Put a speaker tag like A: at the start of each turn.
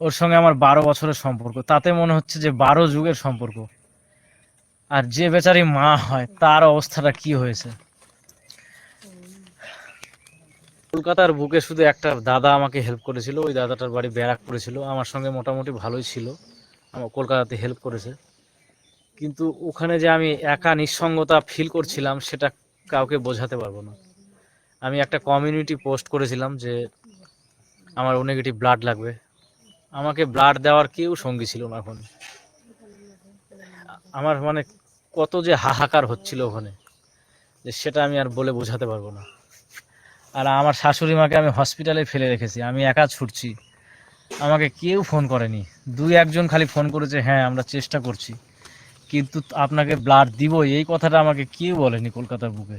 A: ওর সঙ্গে আমার বারো বছরের সম্পর্ক। তাতে মনে হচ্ছে যে বারো যুগের সম্পর্ক। আর যে বেচারি মা হয়, তার অবস্থাটা কি হয়েছে? কলকাতার বুকে শুধু একটা দাদা আমাকে হেল্প করেছিল, ওই দাদাটার বাড়ি ব্যারাক করেছিল আমার সঙ্গে মোটামুটি ভালোই ছিল, আমার কলকাতাতে হেল্প করেছে। কিন্তু ওখানে যে আমি একা নিঃসঙ্গতা ফিল করছিলাম, সেটা কাউকে বোঝাতে পারব না। আমি একটা কমিউনিটি পোস্ট করেছিলাম যে আমার ও নেগেটিভ ব্লাড লাগবে। আমাকে ব্লাড দেওয়ার কেউ সঙ্গী ছিল না ওখানে। আমার মানে কত যে হাহাকার হচ্ছিল ওখানে যে সেটা আমি আর বলে বোঝাতে পারব না। আর আমার শাশুড়ি মাকে আমি হসপিটালে ফেলে রেখেছি, আমি একা ছুটছি। আমাকে কেউ ফোন করেনি। দুই একজন খালি ফোন করেছে হ্যাঁ আমরা চেষ্টা করছি। কিন্তু আপনাকে ব্লাড দিব এই কথাটা আমাকে কেউ বলেনি কলকাতার বুকে।